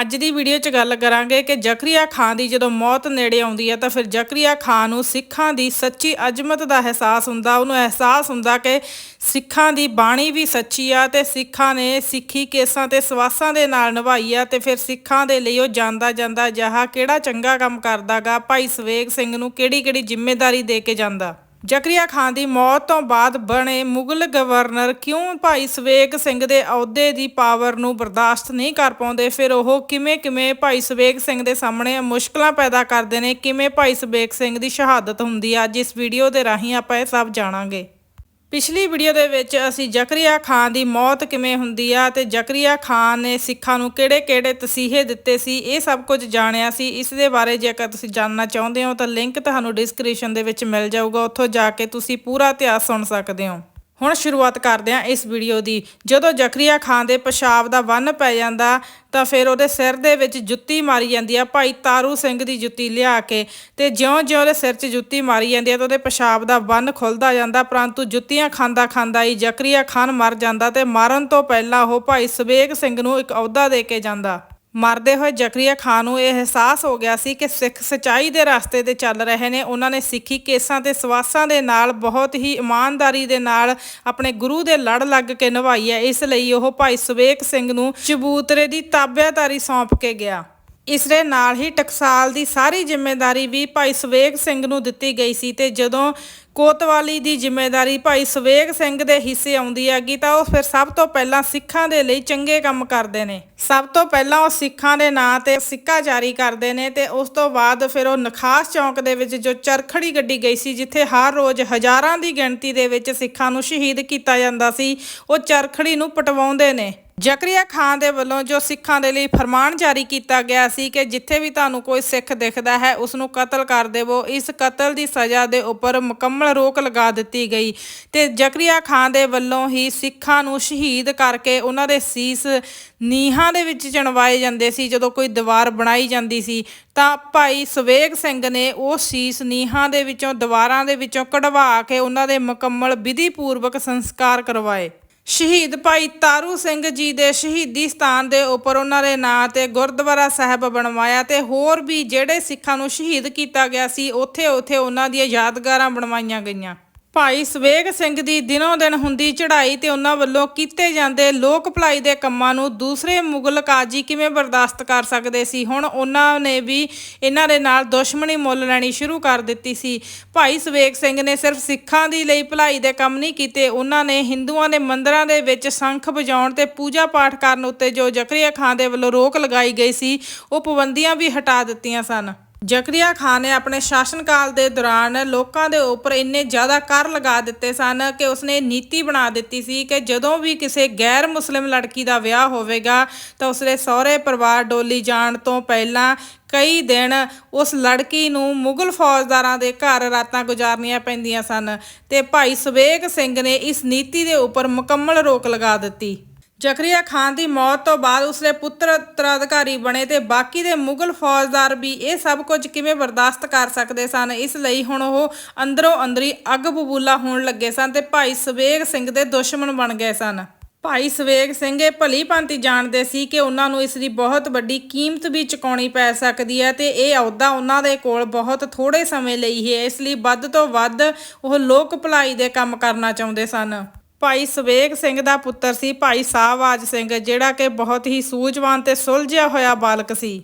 ਅੱਜ ਦੀ ਵੀਡੀਓ 'ਚ ਗੱਲ ਕਰਾਂਗੇ ਕਿ ਜ਼ਕਰੀਆ ਖਾਨ ਦੀ ਜਦੋਂ ਮੌਤ ਨੇੜੇ ਆਉਂਦੀ ਹੈ ਤਾਂ ਫਿਰ ਜ਼ਕਰੀਆ ਖਾਨ ਨੂੰ ਸਿੱਖਾਂ ਦੀ ਸੱਚੀ ਅਜ਼ਮਤ ਦਾ ਅਹਿਸਾਸ ਹੁੰਦਾ, ਉਹਨੂੰ ਅਹਿਸਾਸ ਹੁੰਦਾ ਕਿ ਸਿੱਖਾਂ ਦੀ ਬਾਣੀ ਵੀ ਸੱਚੀ ਆ ਤੇ ਸਿੱਖਾਂ ਨੇ ਸਿੱਖੀ ਕੇਸਾਂ ਤੇ ਸਵਾਸਾਂ ਦੇ ਨਾਲ ਨਿਭਾਈ ਆ ਤੇ ਫਿਰ ਸਿੱਖਾਂ ਦੇ ਲਈ ਉਹ ਜਾਂਦਾ ਜਾਂਦਾ ਜਹਾ ਕਿਹੜਾ ਚੰਗਾ ਕੰਮ ਕਰਦਾਗਾ ਭਾਈ ਸਵੇਗ ਸਿੰਘ ਨੂੰ ਕਿਹੜੀ ਕਿਹੜੀ ਜ਼ਿੰਮੇਵਾਰੀ ਦੇ ਕੇ ਜਾਂਦਾ? ਜ਼ਕਰੀਆ ਖਾਨ ਦੀ ਮੌਤ ਤੋਂ ਬਾਅਦ ਬਣੇ ਮੁਗਲ ਗਵਰਨਰ ਕਿਉਂ ਭਾਈ ਸਵੇਗ ਸਿੰਘ ਦੇ ਅਹੁਦੇ ਦੀ ਪਾਵਰ ਨੂੰ ਬਰਦਾਸ਼ਤ ਨਹੀਂ ਕਰ ਪਾਉਂਦੇ? ਫਿਰ ਉਹ ਕਿਵੇਂ ਕਿਵੇਂ ਭਾਈ ਸਵੇਗ ਸਿੰਘ ਦੇ ਸਾਹਮਣੇ ਮੁਸ਼ਕਲਾਂ ਪੈਦਾ ਕਰਦੇ ਨੇ? ਕਿਵੇਂ ਭਾਈ ਸਵੇਗ ਸਿੰਘ ਦੀ ਸ਼ਹਾਦਤ ਹੁੰਦੀ ਆ? ਅੱਜ ਇਸ ਵੀਡੀਓ ਦੇ ਰਾਹੀਂ ਆਪਾਂ ਇਹ ਸਭ ਜਾਣਾਂਗੇ। ਪਿਛਲੀ ਵੀਡੀਓ ਦੇ ਵਿੱਚ ਅਸੀਂ ਜ਼ਕਰੀਆ ਖਾਨ ਦੀ ਮੌਤ ਕਿਵੇਂ ਹੁੰਦੀ ਆ ਤੇ ਜ਼ਕਰੀਆ ਖਾਨ ਨੇ ਸਿੱਖਾਂ ਨੂੰ ਕਿਹੜੇ-ਕਿਹੜੇ ਤਸੀਹੇ ਦਿੱਤੇ ਸੀ, ਇਹ ਸਭ ਕੁਝ ਜਾਣਿਆ ਸੀ। ਇਸ ਦੇ ਬਾਰੇ ਜੇਕਰ ਤੁਸੀਂ ਜਾਣਨਾ ਚਾਹੁੰਦੇ ਹੋ ਤਾਂ ਲਿੰਕ ਤੁਹਾਨੂੰ ਡਿਸਕ੍ਰਿਪਸ਼ਨ ਦੇ ਵਿੱਚ ਮਿਲ ਜਾਊਗਾ। ਉੱਥੋਂ ਜਾ ਕੇ ਤੁਸੀਂ ਪੂਰਾ ਇਤਿਹਾਸ ਸੁਣ ਸਕਦੇ ਹੋ। ਹੁਣ ਸ਼ੁਰੂਆਤ ਕਰਦੇ ਹਾਂ ਇਸ ਵੀਡੀਓ ਦੀ। ਜਦੋਂ ਜ਼ਕਰੀਆ ਖਾਨ ਦੇ ਪਿਸ਼ਾਬ ਦਾ ਵੰਨ ਪੈ ਜਾਂਦਾ, ਤਾਂ ਫਿਰ ਉਹਦੇ ਸਿਰ ਦੇ ਵਿੱਚ ਜੁੱਤੀ ਮਾਰੀ ਜਾਂਦੀ ਆ। ਭਾਈ ਤਾਰੂ ਸਿੰਘ ਦੀ ਜੁੱਤੀ ਲਿਆ ਕੇ ਤੇ ਜਿਉਂ-ਜਿਉਂ ਉਹਦੇ ਸਿਰ 'ਚ ਜੁੱਤੀ ਮਾਰੀ ਜਾਂਦੀ ਆ, ਤਾਂ ਉਹਦੇ ਪਿਸ਼ਾਬ ਦਾ ਵੰਨ ਖੁੱਲਦਾ ਜਾਂਦਾ, ਪਰੰਤੂ ਜੁੱਤੀਆਂ ਖਾਂਦਾ ਖਾਂਦਾ ਹੀ ਜ਼ਕਰੀਆ ਖਾਨ ਮਰ ਜਾਂਦਾ ਤੇ ਮਰਨ ਤੋਂ ਪਹਿਲਾਂ ਉਹ ਭਾਈ ਸਵੇਗ ਸਿੰਘ ਨੂੰ ਇੱਕ ਅਹੁਦਾ ਦੇ ਕੇ ਜਾਂਦਾ। ਮਰਦੇ ਹੋਏ ਜ਼ਕਰੀਆ ਖਾਨ ਨੂੰ ਇਹ ਅਹਿਸਾਸ ਹੋ ਗਿਆ ਸੀ ਕਿ ਸਿੱਖ ਸਚਾਈ ਦੇ ਰਸਤੇ ਤੇ ਚੱਲ ਰਹੇ ਨੇ। ਉਹਨਾਂ ਨੇ ਸਿੱਖੀ ਕੇਸਾਂ ਤੇ ਸਵਾਸਾਂ ਦੇ ਨਾਲ, ਬਹੁਤ ਹੀ ਇਮਾਨਦਾਰੀ ਦੇ ਨਾਲ ਆਪਣੇ ਗੁਰੂ ਦੇ ਲੜ ਲੱਗ ਕੇ ਨਿਭਾਈ ਹੈ। ਇਸ ਲਈ ਉਹ ਭਾਈ ਸੁਵੇਕ ਸਿੰਘ ਨੂੰ ਚਬੂਤਰੇ ਦੀ ਤਾਬਿਆਦਾਰੀ ਸੌਂਪ ਕੇ ਗਿਆ। ਇਸ ਦੇ ਨਾਲ ਹੀ ਟਕਸਾਲ ਦੀ ਸਾਰੀ ਜ਼ਿੰਮੇਵਾਰੀ ਵੀ ਭਾਈ ਸਵੇਗ ਸਿੰਘ ਨੂੰ ਦਿੱਤੀ ਗਈ ਸੀ ਤੇ ਜਦੋਂ ਕੋਤਵਾਲੀ ਦੀ ਜ਼ਿੰਮੇਵਾਰੀ ਭਾਈ ਸਵੇਗ ਸਿੰਘ ਦੇ ਹਿੱਸੇ ਆਉਂਦੀ ਹੈਗੀ ਤਾਂ ਉਹ ਫਿਰ ਸਭ ਤੋਂ ਪਹਿਲਾਂ ਸਿੱਖਾਂ ਦੇ ਲਈ ਚੰਗੇ ਕੰਮ ਕਰਦੇ ਨੇ। ਸਭ ਤੋਂ ਪਹਿਲਾਂ ਉਹ ਸਿੱਖਾਂ ਦੇ ਨਾਂ ਤੇ ਸਿੱਕਾ ਜਾਰੀ ਕਰਦੇ ਨੇ ਤੇ ਉਸ ਤੋਂ ਬਾਅਦ ਫਿਰ ਉਹ ਨਖਾਸ ਚੌਂਕ ਦੇ ਵਿੱਚ ਜੋ ਚਰਖੜੀ ਗੱਡੀ ਗਈ ਸੀ, ਜਿੱਥੇ ਹਰ ਰੋਜ਼ ਹਜ਼ਾਰਾਂ ਦੀ ਗਿਣਤੀ ਦੇ ਵਿੱਚ ਸਿੱਖਾਂ ਨੂੰ ਸ਼ਹੀਦ ਕੀਤਾ ਜਾਂਦਾ ਸੀ, ਉਹ ਚਰਖੜੀ ਨੂੰ ਪਟਵਾਉਂਦੇ ਨੇ। ਜ਼ਕਰੀਆ ਖਾਨ ਦੇ ਵੱਲੋਂ ਜੋ ਸਿੱਖਾਂ ਦੇ ਲਈ ਫਰਮਾਨ ਜਾਰੀ ਕੀਤਾ ਗਿਆ ਸੀ ਕਿ ਜਿੱਥੇ ਵੀ ਤੁਹਾਨੂੰ ਕੋਈ ਸਿੱਖ ਦਿਖਦਾ ਹੈ, ਉਸ ਨੂੰ ਕਤਲ ਕਰ ਦੇਵੋ। ਇਸ ਕਤਲ ਦੀ ਸਜ਼ਾ ਦੇ ਉੱਪਰ ਮੁਕੰਮਲ ਰੋਕ ਲਗਾ ਦਿੱਤੀ ਗਈ। ਤੇ ਜ਼ਕਰੀਆ ਖਾਨ ਦੇ ਵੱਲੋਂ ਹੀ ਸਿੱਖਾਂ ਨੂੰ ਸ਼ਹੀਦ ਕਰਕੇ ਉਹਨਾਂ ਦੇ ਸੀਸ ਨੀਹਾਂ ਦੇ ਵਿੱਚ ਚਣਵਾਏ ਜਾਂਦੇ ਸੀ। ਜਦੋਂ ਕੋਈ ਦੀਵਾਰ ਬਣਾਈ ਜਾਂਦੀ ਸੀ, ਤਾਂ ਭਾਈ ਸਵੇਗ ਸਿੰਘ ਨੇ ਉਹ ਸੀਸ ਨੀਹਾਂ ਦੇ ਵਿੱਚੋਂ, ਦੀਵਾਰਾਂ ਦੇ ਵਿੱਚੋਂ ਕਢਵਾ ਕੇ ਉਹਨਾਂ ਦੇ ਮੁਕੰਮਲ ਵਿਧੀ ਪੂਰਵਕ ਸੰਸਕਾਰ ਕਰਵਾਏ। ਸ਼ਹੀਦ ਭਾਈ ਤਾਰੂ ਸਿੰਘ ਜੀ ਦੇ ਸ਼ਹੀਦੀ ਸਥਾਨ ਦੇ ਉੱਪਰ ਉਹਨਾਂ ਦੇ ਨਾਂ ਤੇ ਗੁਰਦੁਆਰਾ ਸਾਹਿਬ ਬਣਵਾਇਆ ਤੇ ਹੋਰ ਵੀ ਜਿਹੜੇ ਸਿੱਖਾਂ ਨੂੰ ਸ਼ਹੀਦ ਕੀਤਾ ਗਿਆ ਸੀ, ਉੱਥੇ-ਉੱਥੇ ਉਹਨਾਂ ਦੀਆਂ ਯਾਦਗਾਰਾਂ ਬਣਵਾਈਆਂ ਗਈਆਂ। ਭਾਈ ਸਵੇਗ ਸਿੰਘ ਦੀ ਦਿਨੋਂ ਦਿਨ ਹੁੰਦੀ ਚੜ੍ਹਾਈ ਤੇ ਉਹਨਾਂ ਵੱਲੋਂ ਕੀਤੇ ਜਾਂਦੇ ਲੋਕ ਭਲਾਈ ਦੇ ਕੰਮਾਂ ਨੂੰ ਦੂਸਰੇ ਮੁਗਲ ਕਾਜੀ ਕਿਵੇਂ ਬਰਦਾਸ਼ਤ ਕਰ ਸਕਦੇ ਸੀ? ਹੁਣ ਉਹਨਾਂ ਨੇ ਵੀ ਇਹਨਾਂ ਦੇ ਨਾਲ ਦੁਸ਼ਮਣੀ ਮੁੱਲ ਲੈਣੀ ਸ਼ੁਰੂ ਕਰ ਦਿੱਤੀ ਸੀ। ਭਾਈ ਸਵੇਗ ਸਿੰਘ ਨੇ ਸਿਰਫ ਸਿੱਖਾਂ ਦੀ ਲਈ ਭਲਾਈ ਦੇ ਕੰਮ ਨਹੀਂ ਕੀਤੇ, ਉਹਨਾਂ ਨੇ ਹਿੰਦੂਆਂ ਦੇ ਮੰਦਰਾਂ ਦੇ ਵਿੱਚ ਸ਼ੰਖ ਵਜਾਉਣ ਤੇ ਪੂਜਾ ਪਾਠ ਕਰਨ ਉੱਤੇ ਜੋ ਜ਼ਕਰੀਆ ਖਾਨ ਦੇ ਵੱਲੋਂ ਰੋਕ ਲਗਾਈ ਗਈ ਸੀ, ਉਹ ਪਾਬੰਦੀਆਂ ਵੀ ਹਟਾ ਦਿੱਤੀਆਂ ਸਨ। ਜ਼ਕਰੀਆ ਖਾਨ ਨੇ ਆਪਣੇ ਸ਼ਾਸਨਕਾਲ ਦੇ ਦੌਰਾਨ ਲੋਕਾਂ ਦੇ ਉੱਪਰ ਇੰਨੇ ਜ਼ਿਆਦਾ ਕਰ ਲਗਾ ਦਿੱਤੇ ਸਨ ਕਿ ਉਸਨੇ ਨੀਤੀ ਬਣਾ ਦਿੱਤੀ ਸੀ ਕਿ ਜਦੋਂ ਵੀ ਕਿਸੇ ਗੈਰ ਮੁਸਲਿਮ ਲੜਕੀ ਦਾ ਵਿਆਹ ਹੋਵੇਗਾ ਤਾਂ ਉਸਦੇ ਸਹੁਰੇ ਪਰਿਵਾਰ ਡੋਲੀ ਜਾਣ ਤੋਂ ਪਹਿਲਾਂ ਕਈ ਦਿਨ ਉਸ ਲੜਕੀ ਨੂੰ ਮੁਗਲ ਫੌਜਦਾਰਾਂ ਦੇ ਘਰ ਰਾਤਾਂ ਗੁਜ਼ਾਰਨੀਆਂ ਪੈਂਦੀਆਂ ਸਨ ਤੇ ਭਾਈ ਸਵੇਗ ਸਿੰਘ ਨੇ ਇਸ ਨੀਤੀ ਦੇ ਉੱਪਰ ਮੁਕੰਮਲ ਰੋਕ ਲਗਾ ਦਿੱਤੀ। ਜ਼ਕਰੀਆ ਖਾਨ ਦੀ ਮੌਤ ਤੋਂ ਬਾਅਦ ਉਸਦੇ ਪੁੱਤਰ ਉੱਤਰਾਧਿਕਾਰੀ ਬਣੇ ਤੇ ਬਾਕੀ ਦੇ ਮੁਗਲ ਫੌਜਦਾਰ ਵੀ ਇਹ ਸਭ ਕੁਝ ਕਿਵੇਂ ਬਰਦਾਸ਼ਤ ਕਰ ਸਕਦੇ ਸਨ? ਇਸ ਲਈ ਹੁਣ ਉਹ ਅੰਦਰੋਂ ਅੰਦਰੀ ਅੱਗ ਬਬੂਲਾ ਹੋਣ ਲੱਗੇ ਸਨ ਤੇ ਭਾਈ ਸਵੇਗ ਸਿੰਘ ਦੇ ਦੁਸ਼ਮਣ ਬਣ ਗਏ ਸਨ। ਭਾਈ ਸਵੇਗ ਸਿੰਘ ਇਹ ਭਲੀ ਭਾਂਤੀ ਜਾਣਦੇ ਸੀ ਕਿ ਉਹਨਾਂ ਨੂੰ ਇਸ ਦੀ ਬਹੁਤ ਵੱਡੀ ਕੀਮਤ ਵੀ ਚੁਕਾਉਣੀ ਪੈ ਸਕਦੀ ਹੈ ਤੇ ਇਹ ਅਹੁਦਾ ਉਹਨਾਂ ਦੇ ਕੋਲ ਬਹੁਤ ਥੋੜੇ ਸਮੇਂ ਲਈ ਹੈ। ਇਸ ਲਈ ਵੱਧ ਤੋਂ ਵੱਧ ਉਹ ਲੋਕ ਭਲਾਈ ਦੇ ਕੰਮ ਕਰਨਾ ਚਾਹੁੰਦੇ ਸਨ। ਭਾਈ ਸਵੇਗ ਸਿੰਘ ਦਾ ਪੁੱਤਰ ਸੀ, ਭਾਈ ਸਾਹਵਾਜ ਸਿੰਘ, ਜਿਹੜਾ ਕਿ ਬਹੁਤ ਹੀ ਸੂਝਵਾਨ ਤੇ ਸੁਲਝਿਆ ਹੋਇਆ ਬਾਲਕ ਸੀ।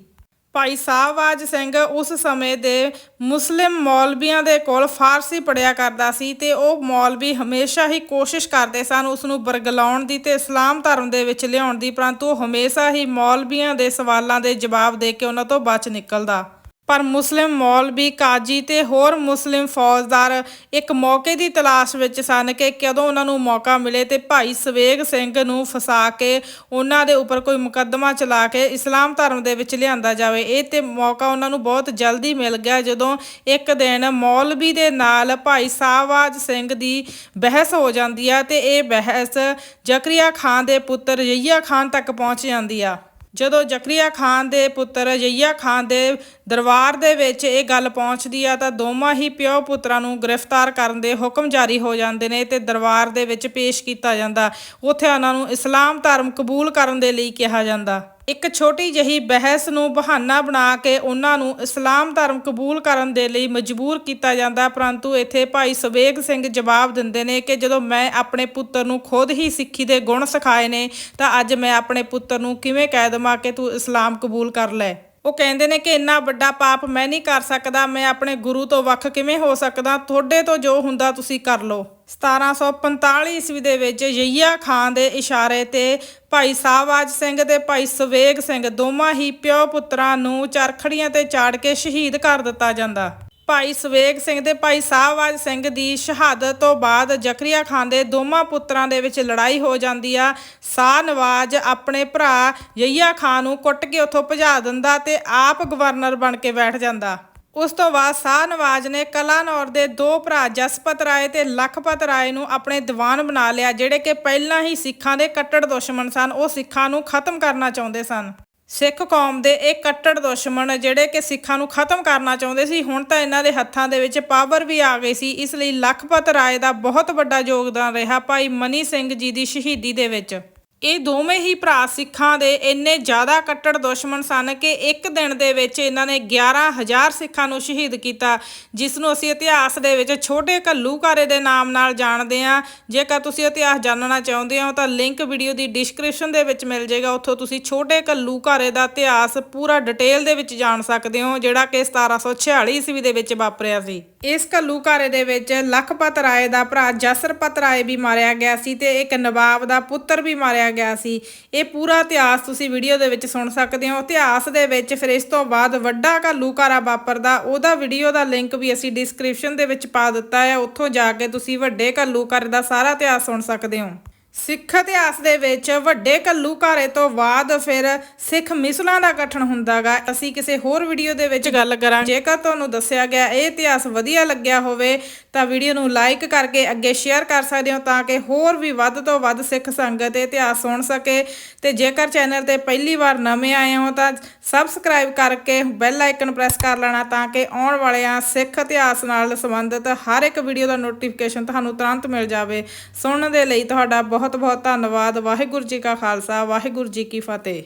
ਭਾਈ ਸਾਹਵਾਜ ਸਿੰਘ ਉਸ ਸਮੇਂ ਦੇ ਮੁਸਲਿਮ ਮੌਲਵੀਆਂ ਦੇ ਕੋਲ ਫਾਰਸੀ ਪੜਿਆ ਕਰਦਾ ਸੀ ਤੇ ਉਹ ਮੌਲਵੀ ਹਮੇਸ਼ਾ ਹੀ ਕੋਸ਼ਿਸ਼ ਕਰਦੇ ਸਨ ਉਸ ਨੂੰ ਬਰਗਲਾਉਣ ਦੀ ਤੇ ਇਸਲਾਮ ਧਰਮ ਦੇ ਵਿੱਚ ਲਿਆਉਣ ਦੀ, ਪਰੰਤੂ ਉਹ ਹਮੇਸ਼ਾ ਹੀ ਮੌਲਵੀਆਂ ਦੇ ਸਵਾਲਾਂ ਦੇ ਜਵਾਬ ਦੇ ਕੇ ਉਹਨਾਂ ਤੋਂ ਬਚ ਨਿਕਲਦਾ। ਪਰ ਮੁਸਲਿਮ ਮੌਲਵੀ ਕਾਜੀ ਤੇ ਹੋਰ ਮੁਸਲਿਮ ਫੌਜਦਾਰ ਇੱਕ ਮੌਕੇ ਦੀ ਤਲਾਸ਼ ਵਿੱਚ ਸਨ ਕਿ ਕਦੋਂ ਉਹਨਾਂ ਨੂੰ ਮੌਕਾ ਮਿਲੇ ਤੇ ਭਾਈ ਸਵੇਗ ਸਿੰਘ ਨੂੰ ਫਸਾ ਕੇ ਉਹਨਾਂ ਦੇ ਉੱਪਰ ਕੋਈ ਮੁਕੱਦਮਾ ਚਲਾ ਕੇ ਇਸਲਾਮ ਧਰਮ ਦੇ ਵਿੱਚ ਲਿਆਂਦਾ ਜਾਵੇ। ਇਹ ਤੇ ਮੌਕਾ ਉਹਨਾਂ ਨੂੰ ਬਹੁਤ ਜਲਦੀ ਮਿਲ ਗਿਆ ਜਦੋਂ ਇੱਕ ਦਿਨ ਮੌਲਵੀ ਦੇ ਨਾਲ ਭਾਈ ਸਾਹਵਾਜ ਸਿੰਘ ਦੀ ਬਹਿਸ ਹੋ ਜਾਂਦੀ ਆ ਤੇ ਇਹ ਬਹਿਸ ਜ਼ਕਰੀਆ ਖਾਨ ਦੇ ਪੁੱਤਰ ਯਹੀਆ ਖਾਨ ਤੱਕ ਪਹੁੰਚ ਜਾਂਦੀ ਆ। ਜਦੋਂ ਜ਼ਕਰੀਆ ਖਾਨ ਦੇ ਪੁੱਤਰ ਯਹੀਆ ਖਾਨ ਦੇ ਦਰਬਾਰ ਦੇ ਵਿੱਚ ਇਹ ਗੱਲ ਪਹੁੰਚਦੀ ਆ ਤਾਂ ਦੋਵਾਂ ਹੀ ਪਿਓ ਪੁੱਤਰਾਂ ਨੂੰ ਗ੍ਰਿਫਤਾਰ ਕਰਨ ਦੇ ਹੁਕਮ ਜਾਰੀ ਹੋ ਜਾਂਦੇ ਨੇ ਤੇ ਦਰਬਾਰ ਦੇ ਵਿੱਚ ਪੇਸ਼ ਕੀਤਾ ਜਾਂਦਾ। ਉੱਥੇ ਉਹਨਾਂ ਨੂੰ ਇਸਲਾਮ ਧਰਮ ਕਬੂਲ ਕਰਨ ਦੇ ਲਈ ਕਿਹਾ ਜਾਂਦਾ। ਇੱਕ ਛੋਟੀ ਜਿਹੀ ਬਹਿਸ ਨੂੰ ਬਹਾਨਾ ਬਣਾ ਕੇ ਉਹਨਾਂ ਨੂੰ ਇਸਲਾਮ ਧਰਮ ਕਬੂਲ ਕਰਨ ਦੇ ਲਈ ਮਜਬੂਰ ਕੀਤਾ ਜਾਂਦਾ, ਪਰੰਤੂ ਇੱਥੇ ਭਾਈ ਸਵੇਗ ਸਿੰਘ ਜਵਾਬ ਦਿੰਦੇ ਨੇ ਕਿ ਜਦੋਂ ਮੈਂ ਆਪਣੇ ਪੁੱਤਰ ਨੂੰ ਖੁਦ ਹੀ ਸਿੱਖੀ ਦੇ ਗੁਣ ਸਿਖਾਏ ਨੇ, ਤਾਂ ਅੱਜ ਮੈਂ ਆਪਣੇ ਪੁੱਤਰ ਨੂੰ ਕਿਵੇਂ ਕਹਿ ਦੇਵਾਂ ਕਿ ਤੂੰ ਇਸਲਾਮ ਕਬੂਲ ਕਰ ਲੈ। ਉਹ ਕਹਿੰਦੇ ਨੇ ਕਿ ਇੰਨਾ ਵੱਡਾ ਪਾਪ ਮੈਂ ਨਹੀਂ ਕਰ ਸਕਦਾ, ਮੈਂ ਆਪਣੇ ਗੁਰੂ ਤੋਂ ਵੱਖ ਕਿਵੇਂ ਹੋ ਸਕਦਾ? ਤੁਹਾਡੇ ਤੋਂ ਜੋ ਹੁੰਦਾ ਤੁਸੀਂ ਕਰ ਲਓ। 1745 ਈਸਵੀ ਦੇ ਵਿੱਚ ਯਈਆ ਖਾਨ ਦੇ ਇਸ਼ਾਰੇ ਤੇ ਭਾਈ ਸਾਹਵਾਜ ਸਿੰਘ ਤੇ ਭਾਈ ਸਵੇਗ ਸਿੰਘ ਦੋਵਾਂ ਹੀ ਪਿਓ ਪੁੱਤਰਾਂ ਨੂੰ ਚਰਖੜੀਆਂ ਤੇ ਚਾੜ ਕੇ ਸ਼ਹੀਦ ਕਰ ਦਿੱਤਾ ਜਾਂਦਾ। ਭਾਈ ਸਵੇਗ ਸਿੰਘ ਤੇ ਭਾਈ ਸਾਹਵਾਜ ਸਿੰਘ ਦੀ ਸ਼ਹਾਦਤ ਤੋਂ ਬਾਅਦ ਜ਼ਕਰੀਆ ਖਾਨ ਦੇ ਦੋਵਾਂ ਪੁੱਤਰਾਂ ਦੇ ਵਿੱਚ ਲੜਾਈ ਹੋ ਜਾਂਦੀ ਆ। ਸਾਹ ਨਵਾਜ ਆਪਣੇ ਭਰਾ ਯਈਆ ਖਾਨ ਨੂੰ ਕੁੱਟ ਕੇ ਉੱਥੋਂ ਭਜਾ ਦਿੰਦਾ ਤੇ ਆਪ ਗਵਰਨਰ ਬਣ ਕੇ ਬੈਠ ਜਾਂਦਾ। ਉਸ ਤੋਂ ਬਾਅਦ ਸਾਹ ਨਵਾਜ ਨੇ ਕਲਾਨੌਰ ਦੇ ਦੋ ਭਰਾ ਜਸਪਤ ਰਾਏ ਤੇ ਲਖਪਤ ਰਾਏ ਨੂੰ ਆਪਣੇ ਦੀਵਾਨ ਬਣਾ ਲਿਆ, ਜਿਹੜੇ ਕਿ ਪਹਿਲਾਂ ਹੀ ਸਿੱਖਾਂ ਦੇ ਕੱਟੜ ਦੁਸ਼ਮਣ ਸਨ। ਉਹ ਸਿੱਖਾਂ ਨੂੰ ਖਤਮ ਕਰਨਾ ਚਾਹੁੰਦੇ ਸਨ। ਸਿੱਖ ਕੌਮ ਦੇ ਇਹ ਕੱਟੜ ਦੁਸ਼ਮਣ ਜਿਹੜੇ ਕਿ ਸਿੱਖਾਂ ਨੂੰ ਖਤਮ ਕਰਨਾ ਚਾਹੁੰਦੇ ਸੀ, ਹੁਣ ਤਾਂ ਇਹਨਾਂ ਦੇ ਹੱਥਾਂ ਦੇ ਵਿੱਚ ਪਾਵਰ ਵੀ ਆ ਗਈ ਸੀ। ਇਸ ਲਈ ਲਖਪਤ ਰਾਏ ਦਾ ਬਹੁਤ ਵੱਡਾ ਯੋਗਦਾਨ ਰਿਹਾ ਭਾਈ ਮਨੀ ਸਿੰਘ ਜੀ ਦੀ ਸ਼ਹੀਦੀ ਦੇ ਵਿੱਚ। ਇਹ ਦੋਵੇਂ ਹੀ ਭਰਾ ਸਿੱਖਾਂ ਦੇ ਇੰਨੇ ਜ਼ਿਆਦਾ ਕੱਟੜ ਦੁਸ਼ਮਣ ਸਨ ਕਿ ਇੱਕ ਦਿਨ ਦੇ ਵਿੱਚ ਇਹਨਾਂ ਨੇ 11000 ਸਿੱਖਾਂ ਨੂੰ ਸ਼ਹੀਦ ਕੀਤਾ, ਜਿਸ ਨੂੰ ਅਸੀਂ ਇਤਿਹਾਸ ਦੇ ਵਿੱਚ ਛੋਟੇ ਘੱਲੂਘਾਰੇ ਦੇ ਨਾਮ ਨਾਲ ਜਾਣਦੇ ਹਾਂ। ਜੇਕਰ ਤੁਸੀਂ ਇਤਿਹਾਸ ਜਾਣਨਾ ਚਾਹੁੰਦੇ ਹੋ ਤਾਂ ਲਿੰਕ ਵੀਡੀਓ ਦੀ ਡਿਸਕ੍ਰਿਪਸ਼ਨ ਦੇ ਵਿੱਚ ਮਿਲ ਜਾਏਗਾ। ਉੱਥੋਂ ਤੁਸੀਂ ਛੋਟੇ ਘੱਲੂਘਾਰੇ ਦਾ ਇਤਿਹਾਸ ਪੂਰਾ ਡਿਟੇਲ ਦੇ ਵਿੱਚ ਜਾਣ ਸਕਦੇ ਹੋ, ਜਿਹੜਾ ਕਿ 1746 ਈਸਵੀ ਦੇ ਵਿੱਚ ਵਾਪਰਿਆ ਸੀ। ਇਸ ਘੱਲੂਘਾਰੇ ਦੇ ਵਿੱਚ ਲਖਪਤ ਰਾਏ ਦਾ ਭਰਾ ਜਸਰਪਤ ਰਾਏ ਵੀ ਮਾਰਿਆ ਗਿਆ ਸੀ ਤੇ ਇੱਕ ਨਵਾਬ ਦਾ ਪੁੱਤਰ ਵੀ ਮਾਰਿਆ ਗਿਆ ਸੀ। ਇਹ ਪੂਰਾ ਇਤਿਹਾਸ ਤੁਸੀਂ ਵੀਡੀਓ ਦੇ ਵਿੱਚ ਸੁਣ ਸਕਦੇ ਹੋ। ਇਤਿਹਾਸ ਦੇ ਵਿੱਚ ਫਿਰ ਇਸ ਤੋਂ ਬਾਅਦ ਵੱਡਾ ਘੱਲੂਘਾਰਾ ਵਾਪਰਦਾ। ਉਹਦਾ ਵੀਡੀਓ ਦਾ ਲਿੰਕ ਵੀ ਅਸੀਂ ਡਿਸਕ੍ਰਿਪਸ਼ਨ ਦੇ ਵਿੱਚ ਪਾ ਦਿੱਤਾ ਹੈ। ਉੱਥੋਂ ਜਾ ਕੇ ਤੁਸੀਂ ਵੱਡੇ ਘੱਲੂਘਾਰੇ ਦਾ ਸਾਰਾ ਇਤਿਹਾਸ ਸੁਣ ਸਕਦੇ ਹੋ। ਸਿੱਖ ਇਤਿਹਾਸ ਦੇ ਵਿੱਚ ਵੱਡੇ ਘੱਲੂਘਾਰੇ ਤੋਂ ਬਾਅਦ ਫਿਰ ਸਿੱਖ ਮਿਸਲਾਂ ਦਾ ਗਠਨ ਹੁੰਦਾਗਾ। ਅਸੀਂ ਕਿਸੇ ਹੋਰ ਵੀਡੀਓ ਦੇ ਵਿੱਚ ਗੱਲ ਕਰਾਂਗੇ। ਜੇਕਰ ਤੁਹਾਨੂੰ ਦੱਸਿਆ ਗਿਆ ਇਹ ਇਤਿਹਾਸ ਵਧੀਆ ਲੱਗਿਆ ਹੋਵੇ ਤਾਂ ਵੀਡੀਓ ਨੂੰ ਲਾਈਕ ਕਰਕੇ ਅੱਗੇ ਸ਼ੇਅਰ ਕਰ ਸਕਦੇ ਹੋ ਤਾਂ ਕਿ ਹੋਰ ਵੀ ਵੱਧ ਤੋਂ ਵੱਧ ਸਿੱਖ ਸੰਗਤ ਇਤਿਹਾਸ ਸੁਣ ਸਕੇ। ਤੇ ਜੇਕਰ ਚੈਨਲ ਤੇ ਪਹਿਲੀ ਵਾਰ ਨਵੇਂ ਆਏ ਹੋ ਤਾਂ ਸਬਸਕ੍ਰਾਈਬ ਕਰਕੇ ਬੈਲ ਆਈਕਨ ਪ੍ਰੈਸ ਕਰ ਲੈਣਾ ਤਾਂ ਕਿ ਆਉਣ ਵਾਲਿਆਂ ਸਿੱਖ ਇਤਿਹਾਸ ਨਾਲ ਸੰਬੰਧਿਤ ਹਰ ਇੱਕ ਵੀਡੀਓ ਦਾ ਨੋਟੀਫਿਕੇਸ਼ਨ ਤੁਹਾਨੂੰ ਤੁਰੰਤ ਮਿਲ ਜਾਵੇ। ਸੁਣਨ ਦੇ ਲਈ ਤੁਹਾਡਾ ਬਹੁਤ ਬਹੁਤ ਧੰਨਵਾਦ। ਵਾਹਿਗੁਰੂ ਜੀ ਕਾ ਖਾਲਸਾ, ਵਾਹਿਗੁਰੂ ਜੀ ਕੀ ਫਤਿਹ।